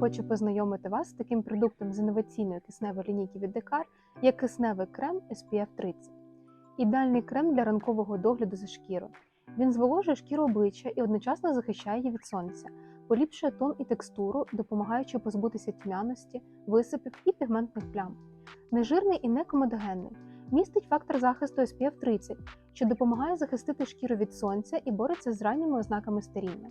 хочу познайомити вас з таким продуктом з інноваційної кисневої лінійки від Декар, як кисневий крем SPF 30. Ідеальний крем для ранкового догляду за шкірою. Він зволожує шкіру обличчя і одночасно захищає її від сонця, поліпшує тон і текстуру, допомагаючи позбутися тьмяності, висипів і пігментних плям. Нежирний і некомедогенний. Містить фактор захисту SPF 30, що допомагає захистити шкіру від сонця і бореться з ранніми ознаками старіння.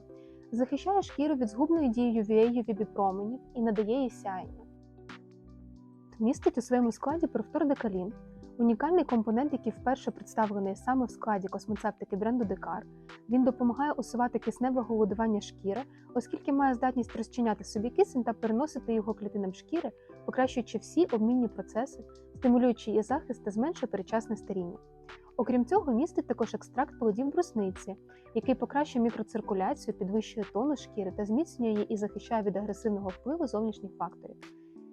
Захищає шкіру від згубної дії UVA UVB променів і надає їй сяєння. Містить у своєму складі профтордекалін, унікальний компонент, який вперше представлений саме в складі космоцептики бренду Декар. Він допомагає усувати кисневе голодування шкіри, оскільки має здатність розчиняти собі кисень та переносити його клітинам шкіри, покращуючи всі обмінні процеси, стимулюючи її захист та зменшує передчасне старіння. Окрім цього, містить також екстракт плодів брусниці, який покращує мікроциркуляцію, підвищує тонус шкіри та зміцнює її і захищає від агресивного впливу зовнішніх факторів,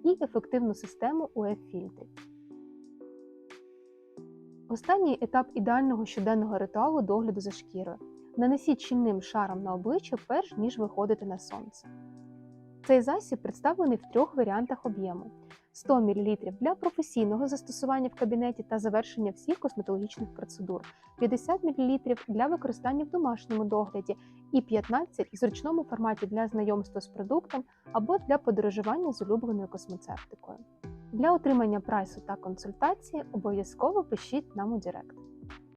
і ефективну систему УФ-фільтрів. Останній етап ідеального щоденного ритуалу догляду за шкірою. Нанесіть щільним шаром на обличчя, перш ніж виходити на сонце. Цей засіб представлений в трьох варіантах об'єму: 100 мл для професійного застосування в кабінеті та завершення всіх косметологічних процедур, 50 мл для використання в домашньому догляді і 15 в зручному форматі для знайомства з продуктом або для подорожування з улюбленою космецевтикою. Для отримання прайсу та консультації обов'язково пишіть нам у Директ.